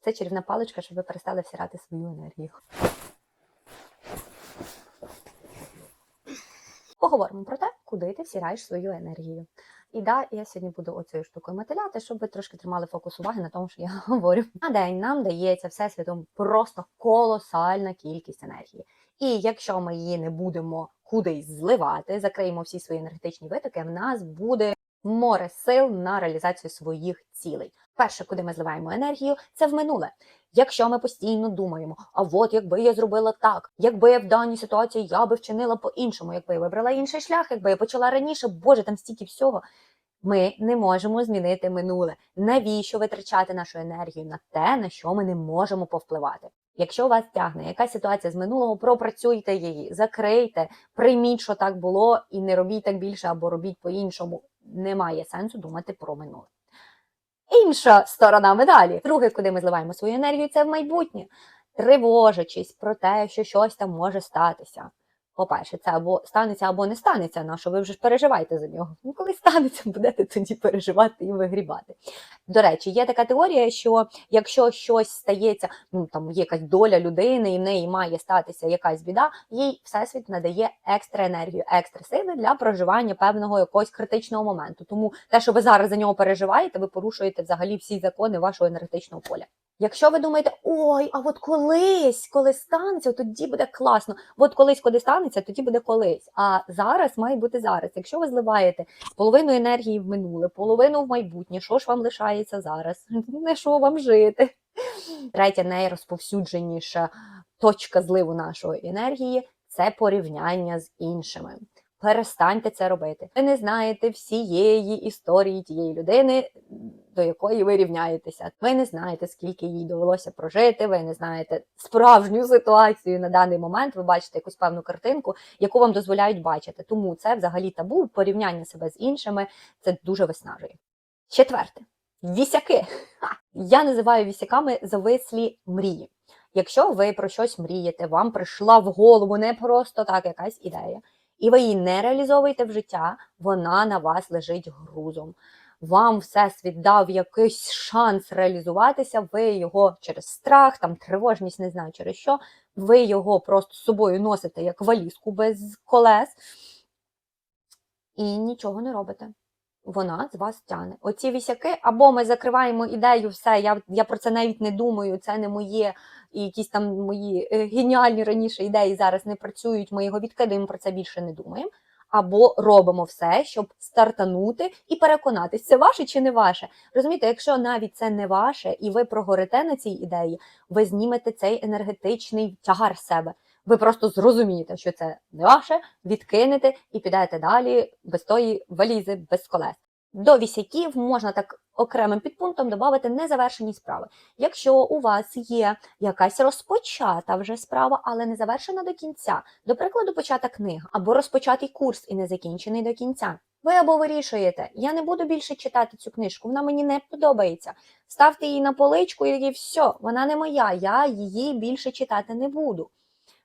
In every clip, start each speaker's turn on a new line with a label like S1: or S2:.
S1: Це чарівна паличка, щоб ви перестали всирати свою енергію. Поговоримо про те, куди ти всираєш свою енергію. І да, я сьогодні буду оцією штукою мотиляти, щоб ви трошки тримали фокус уваги на тому, що я говорю. На день нам дається всесвітом просто колосальна кількість енергії. І якщо ми її не будемо кудись зливати, закриємо всі свої енергетичні витоки, в нас буде море сил на реалізацію своїх цілей. Перше, куди ми зливаємо енергію, це в минуле. Якщо ми постійно думаємо, а от якби я зробила так, якби я в даній ситуації я би вчинила по-іншому, якби я вибрала інший шлях, якби я почала раніше, боже, там стільки всього. Ми не можемо змінити минуле. Навіщо витрачати нашу енергію на те, на що ми не можемо повпливати? Якщо вас тягне якась ситуація з минулого, пропрацюйте її, закрийте, прийміть, що так було, і не робіть так більше або робіть по-іншому. Немає сенсу думати про минуле. Інша сторона медалі. Друге, куди ми зливаємо свою енергію, це в майбутнє, тривожачись про те, що щось там може статися. По-перше, це або станеться, або не станеться, на що ви вже ж переживаєте за нього. Ну, коли станеться, будете тоді переживати і вигрібати. До речі, є така теорія, що якщо щось стається, ну там є якась доля людини, і в неї має статися якась біда, їй всесвіт надає екстра енергію, екстра сили для проживання певного якогось критичного моменту. Тому те, що ви зараз за нього переживаєте, ви порушуєте взагалі всі закони вашого енергетичного поля. Якщо ви думаєте, ой, а от колись, коли станеться, тоді буде класно. От колись, коли станеться, тоді буде колись. А зараз має бути зараз. Якщо ви зливаєте половину енергії в минуле, половину в майбутнє, що ж вам лишається зараз? Не що вам жити? Третя найрозповсюдженіша точка зливу нашої енергії це порівняння з іншими. Перестаньте це робити. Ви не знаєте всієї історії тієї людини, до якої ви рівняєтеся. Ви не знаєте, скільки їй довелося прожити. Ви не знаєте справжню ситуацію на даний момент. Ви бачите якусь певну картинку, яку вам дозволяють бачити. Тому це взагалі табу. Порівняння себе з іншими це дуже виснажує. Четверте вісяки. Я називаю вісяками завислі мрії. Якщо ви про щось мрієте, вам прийшла в голову не просто так якась ідея, і ви її не реалізовуєте в життя, вона на вас лежить грузом. Вам всесвіт дав якийсь шанс реалізуватися, ви його через страх, там тривожність, не знаю через що, ви його просто з собою носите як валізку без колес і нічого не робите. Вона з вас тяне. Оці вісяки, або ми закриваємо ідею, все, я я про це навіть не думаю, це не моє, і якісь там мої е, геніальні раніше ідеї зараз не працюють, ми його відкидаємо, про це більше не думаємо. Або робимо все, щоб стартанути і переконатись, це ваше чи не ваше. Розумієте, якщо навіть це не ваше, і ви прогорите на цій ідеї, ви знімете цей енергетичний тягар себе. Ви просто зрозумієте, що це не ваше, відкинете і підете далі без тої валізи, без колес. До вісяків можна так окремим підпунктом додати незавершені справи. Якщо у вас є якась розпочата вже справа, але не завершена до кінця, до прикладу, почата книга, або розпочатий курс і не закінчений до кінця. Ви або вирішуєте, я не буду більше читати цю книжку, вона мені не подобається. Ставте її на поличку і все, вона не моя, я її більше читати не буду.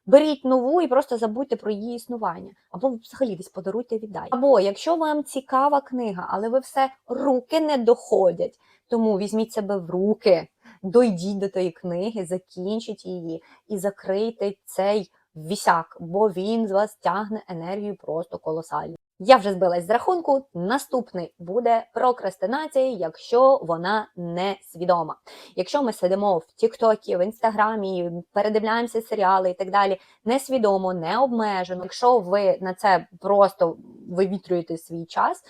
S1: Беріть нову і просто забудьте про її існування, або взагалі десь подаруйте віддай. Або якщо вам цікава книга, але ви все руки не доходять, тому візьміть себе в руки, дойдіть до тої книги, закінчіть її і закрийте цей вісяк, бо він з вас тягне енергію просто колосально. Я вже збилась з рахунку. Наступний буде прокрастинація, якщо вона не свідома. Якщо ми сидимо в Тіктокі, в Інстаграмі, передивляємося серіали і так далі, несвідомо, не обмежено. Якщо ви на це просто вивітрюєте свій час,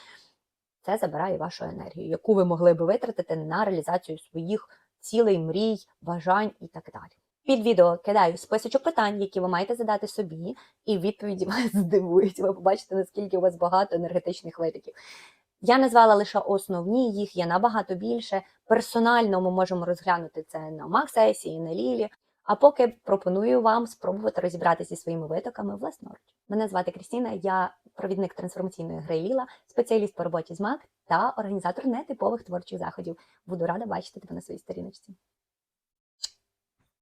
S1: це забирає вашу енергію, яку ви могли би витратити на реалізацію своїх цілей, мрій, бажань і так далі. Під відео кидаю списочок питань, які ви маєте задати собі, і відповіді вас здивують. Ви побачите, наскільки у вас багато енергетичних витоків. Я назвала лише основні, їх є набагато більше. Персонально ми можемо розглянути це на Мак-сесії, на Лілі. А поки пропоную вам спробувати розібратися зі своїми витоками власноруч. Мене звати Крістіна, я провідник трансформаційної гри Ліла, спеціаліст по роботі з МАК та організатор нетипових творчих заходів. Буду рада бачити тебе на своїй сторіночці.